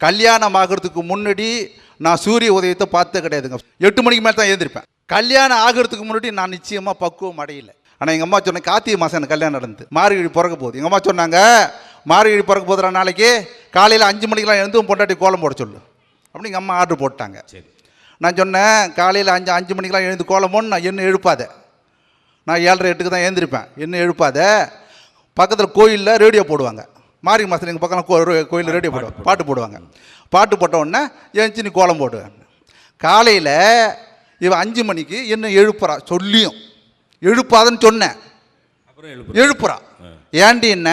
கல்யாணம் ஆகிறதுக்கு முன்னாடி நான் சூரிய உதயத்தை பார்த்தே கிடையாதுங்க. எட்டு மணிக்கு மேலே தான் எழுந்திருப்பேன். கல்யாணம் ஆகிறதுக்கு முன்னாடி நான் நிச்சயமாக பக்குவம் அடையல. ஆனால் எங்கள் அம்மா சொன்ன கார்த்திகை மாதம் எனக்கு கல்யாணம் நடந்து மார்கழி பிறக்க போகுது. எங்கள் அம்மா சொன்னாங்க மார்கழி பிறக்க போதுடா நாளைக்கு. காலையில் அஞ்சு மணிக்கெலாம் எழுந்து உன் பொண்டாட்டி கோலம் போட சொல்லு. அப்படின்னு எங்கள் அம்மா ஆர்டர் போட்டாங்க. சரி. நான் சொன்னேன் காலையில் அஞ்சு அஞ்சு மணிக்கெலாம் எழுந்து கோலம் போடணும் நான் என்ன எழுப்பாத? நான் ஏழரை எட்டுக்கு தான் எழுந்திருப்பேன். என்ன எழுப்பாத? பக்கத்தில் கோயிலில் ரேடியோ போடுவாங்க. மாரி மாதம் எங்கள் பக்கம் கோயிலில் ரேடியோ போடுவாங்க. பாட்டு போடுவாங்க. பாட்டு போட்ட உடனே ஏஞ்சி நீ கோலம் போடுவேன் காலையில் இவன் அஞ்சு மணிக்கு என்ன எழுப்புறா? சொல்லியும். எழுப்பாதன்னு சொன்னேன். எழுப்புறா. ஏண்டி என்ன?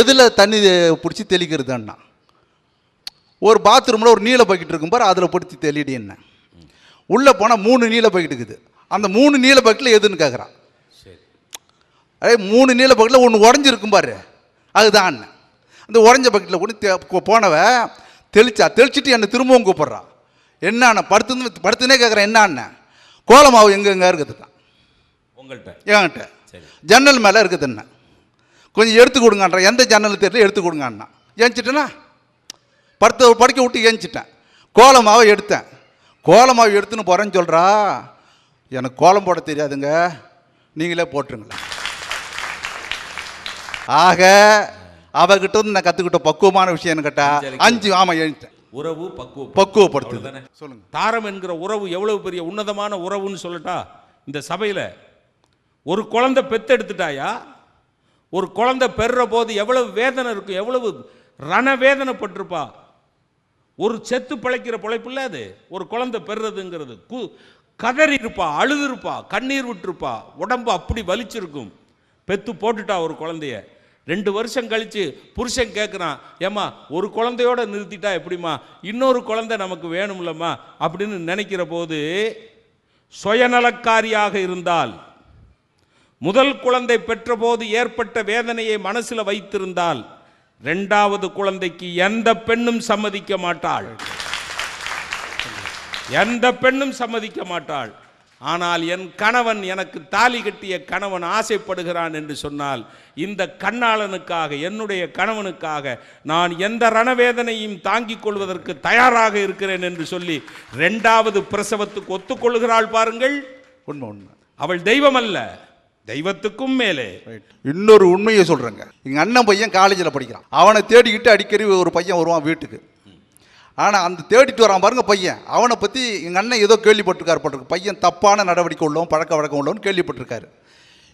எதில் தண்ணி பிடிச்சி தெளிக்கிறதுன்னா? ஒரு பாத்ரூமில் ஒரு நீல பக்கெட் இருக்கும் பாரு அதில் பிடிச்சி தெளிடி என்ன? உள்ளே போனால் மூணு நீல பக்கெட் இருக்குது. அந்த மூணு நீல பக்கெட்டில் எதுன்னு கேட்குறான் சரி. அதே மூணு நீல பக்கெட்டில் ஒன்று உடஞ்சிருக்கும் பாரு. அதுதான். அந்த உடஞ்ச பக்கெட்டில் கொ- போனவ தெளிச்சா தெளிச்சிட்டு என்னை திரும்பவும் கூப்பிட்றான் என்ன அண்ணன் படுத்து படுத்துனே கேட்குறேன் என்ன அண்ணன் கோலமாவு எங்கே எங்கே இருக்குதுட்டான் உங்கள்கிட்ட என்கிட்ட ஜன்னல் மேலே இருக்குது என்ன கொஞ்சம் எடுத்து கொடுங்கன்ற எந்த ஜன்னல் தெரியல எடுத்து கொடுங்க அண்ணா ஏஞ்சிட்டேனா? படுத்த படுக்க விட்டு ஏஞ்சிட்டேன். கோலமாவை எடுத்தேன். கோலமாவை எடுத்துன்னு போகிறேன்னு சொல்கிறா எனக்கு கோலம் போட தெரியாதுங்க. நீங்களே போட்டுருங்களேன். ஆக அவகிட்ட இருந்து நான் கற்றுக்கிட்ட பக்குவமான விஷயம்னு கேட்டா அஞ்சு ஆமாம் எழுந்தேன் உறவு பக்குவம் பக்குவப்படுத்துது? சொல்லுங்க. தாரம் என்கிற உறவு எவ்வளவு பெரிய உன்னதமான உறவுன்னு சொல்லட்டா இந்த சபையில் ஒரு குழந்தை பெத்தெடுத்துட்டாயா? ஒரு குழந்தை பெறுற போது எவ்வளவு வேதனை இருக்கும் எவ்வளவு ரண வேதனைப்பட்டிருப்பா ஒரு செத்து பிழைக்கிற பிழைப்பு இல்ல அது? ஒரு குழந்தை பெறுறதுங்கிறது. கு கதறி இருப்பா அழுது இருப்பா கண்ணீர் விட்டுருப்பா உடம்பு அப்படி வலிச்சிருக்கும். பெத்து போட்டுட்டா ஒரு குழந்தைய. ரெண்டு வருஷம் கழித்து புருஷன் கேட்குறான் ஏம்மா ஒரு குழந்தையோட நிறுத்திட்டா எப்படிம்மா? இன்னொரு குழந்தை நமக்கு வேணும்லம்மா? அப்படின்னு நினைக்கிற போது சுயநலக்காரியாக இருந்தால் முதல் குழந்தை பெற்றபோது ஏற்பட்ட வேதனையை மனசில் வைத்திருந்தால் ரெண்டாவது குழந்தைக்கு எந்த பெண்ணும் சம்மதிக்க மாட்டாள். எந்த பெண்ணும் சம்மதிக்க மாட்டாள். ஆனால் என் கணவன் எனக்கு தாலி கட்டிய கணவன் ஆசைப்படுகிறான் என்று சொன்னால் இந்த கண்ணாளனுக்காக என்னுடைய கணவனுக்காக நான் எந்த ரணவேதனையும் தாங்கிக் கொள்வதற்கு தயாராக இருக்கிறேன் என்று சொல்லி இரண்டாவது பிரசவத்துக்கு ஒத்துக்கொள்கிறாள் பாருங்கள். உண்மை உண்மை அவள் தெய்வம் அல்ல தெய்வத்துக்கும் மேலே. இன்னொரு உண்மையை சொல்கிறேங்க எங்கள் அண்ணன் பையன் காலேஜில் படிக்கிறான். அவனை தேடிக்கிட்டு அடிக்கடி ஒரு பையன் வருவான் வீட்டுக்கு. ஆனால் அந்த தேடிட்டு வரான் பாருங்க பையன். அவனை பற்றி எங்கள் அண்ணன் ஏதோ கேள்விப்பட்டிருக்காரு போட்டிருக்கு பையன் தப்பான நடவடிக்கை உள்ளவன் பழக்க வழக்கம் உள்ளவன் கேள்விப்பட்டிருக்காரு.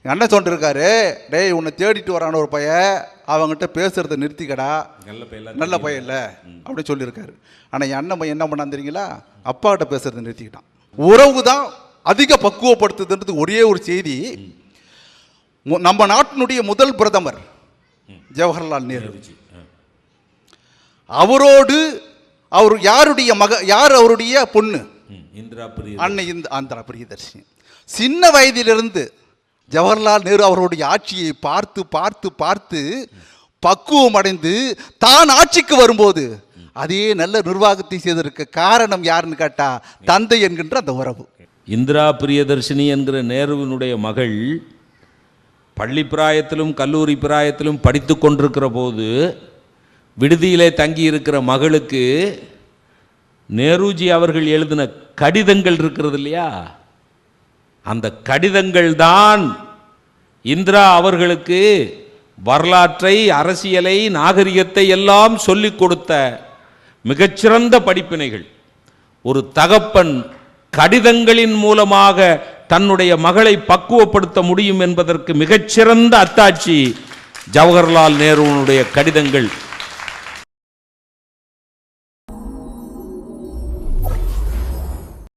எங்கள் அண்ணன் சொல்லிருக்காரு டேய் உன்னை தேடிட்டு வரான ஒரு பையன் அவங்ககிட்ட பேசுறதை நிறுத்திக்கடா. நல்ல பையன் நல்ல பையன் இல்லை. அப்படி சொல்லியிருக்காரு ஆனால் என் அண்ணன் பையன் என்ன பண்ணான் தெரியுங்களா? அப்பாகிட்ட பேசுறதை நிறுத்திக்கிட்டான். உறவு தான் அதிக பக்குவப்படுத்துதுன்றது ஒரே ஒரு செய்தி. நம்ம நாட்டினுடைய முதல் பிரதமர் ஜவஹர்லால் நேரு. அவரோடு அவர் யாருடைய மக யார் அவருடைய பொண்ணு? இந்திரா பிரிய அன்னை இந்த ஆந்திரா பிரியதர்ஷினி. சின்ன வயதிலிருந்து ஜவஹர்லால் நேரு அவருடைய ஆட்சியை பார்த்து பார்த்து பார்த்து பக்குவம் அடைந்து தான் ஆட்சிக்கு வரும்போது அதே நல்ல நிர்வாகத்தை செய்திருக்க காரணம் யாருன்னு கேட்டா தந்தை என்கின்ற அந்த உறவு. இந்திரா பிரியதர்ஷினி என்கிற நேருவினுடைய மகள் பள்ளி பிராயத்திலும் கல்லூரி பிராயத்திலும் படித்து கொண்டிருக்கிற போது விடுதியிலே தங்கி இருக்கிற மகளுக்கு நேருஜி அவர்கள் எழுதின கடிதங்கள் இருக்கிறது இல்லையா? அந்த கடிதங்கள் தான் இந்திரா அவர்களுக்கு வரலாற்றை அரசியலை நாகரிகத்தை எல்லாம் சொல்லிக் கொடுத்த மிகச்சிறந்த படிப்பினைகள். ஒரு தகப்பன் கடிதங்களின் மூலமாக தன்னுடைய மகளை பக்குவப்படுத்த முடியும் என்பதற்கு மிகச்சிறந்த அத்தாட்சி ஜவஹர்லால் நேருவினுடைய கடிதங்கள்.